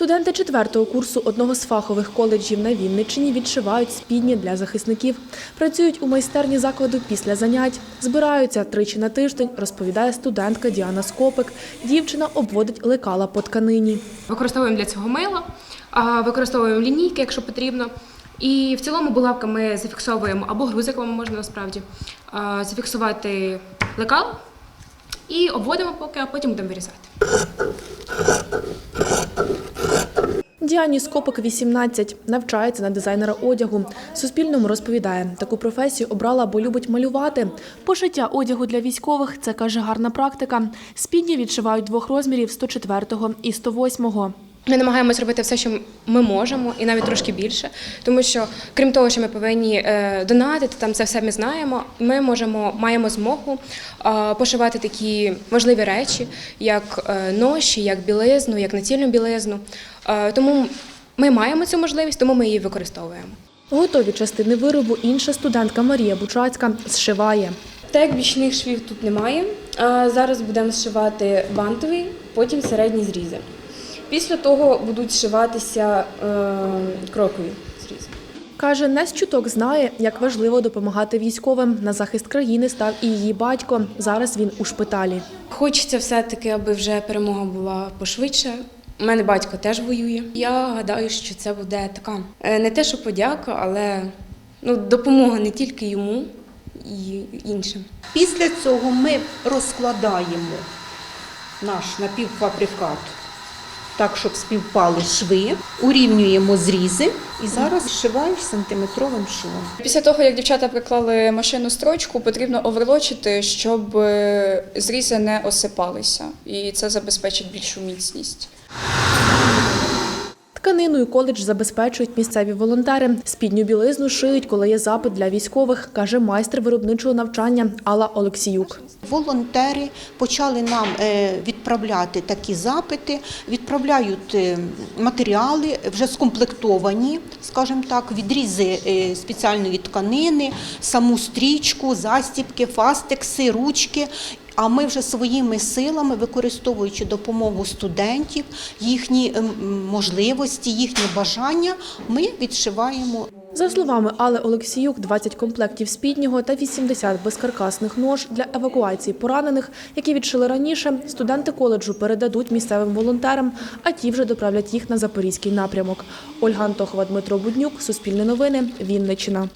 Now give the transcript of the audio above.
Студенти четвертого курсу одного з фахових коледжів на Вінниччині відшивають спідні для захисників. Працюють у майстерні закладу після занять. Збираються тричі на тиждень, розповідає студентка Діана Скопик. Дівчина обводить лекала по тканині. Використовуємо для цього мило, використовуємо лінійки, якщо потрібно. І в цілому булавками зафіксовуємо або грузиками можна насправді зафіксувати лекал і обводимо поки, а потім будемо вирізати. Діані Скопик 18, навчається на дизайнера одягу. Суспільному розповідає, таку професію обрала, бо любить малювати. Пошиття одягу для військових це каже гарна практика. Спідні відшивають двох розмірів 104-го і 108-го. Ми намагаємось робити все, що ми можемо, і навіть трошки більше, тому що крім того, що ми повинні е, донатити, там це все ми знаємо. Ми можемо маємо змогу е, пошивати такі важливі речі, як е, ноші, як білизну, як націльну білизну. Е, тому ми маємо цю можливість, тому ми її використовуємо. Готові частини виробу інша студентка Марія Бучацька зшиває. Так бічних швів тут немає, а зараз будемо зшивати бантовий, потім середні зрізи. Після того будуть зшиватися е, крокові зрізи. Каже, не з чуток знає, як важливо допомагати військовим. На захист країни став і її батько. Зараз він у шпиталі. Хочеться все-таки, аби вже перемога була пошвидше. У мене батько теж воює. Я гадаю, що це буде така е, не те, що подяка, але ну, допомога не тільки йому і іншим. Після цього ми розкладаємо наш напівфабрикат так, щоб співпали шви, урівнюємо зрізи і зараз зшиваєш сантиметровим швом. Після того, як дівчата приклали машину строчку, потрібно оверлочити, щоб е, зрізи не осипалися, і це забезпечить більшу міцність. Тканиною коледж забезпечують місцеві волонтери. Спідню білизну шиють, коли є запит для військових, каже майстер виробничого навчання Алла Олексіюк. Волонтери почали нам е, відправляти такі запити, відправляють е, матеріали вже скомплектовані, скажімо так, відрізи е, спеціальної тканини, саму стрічку, застібки, фастекси, ручки. А ми вже своїми силами, використовуючи допомогу студентів, їхні ем, можливості, їхні бажання, ми відшиваємо За словами Алли Олексіюк, 20 комплектів спіднього та 80 безкаркасних нож для евакуації поранених, які відшили раніше, студенти коледжу передадуть місцевим волонтерам, а ті вже доправлять їх на запорізький напрямок. Ольга Антохова, Дмитро Буднюк, Суспільне новини, Вінниччина.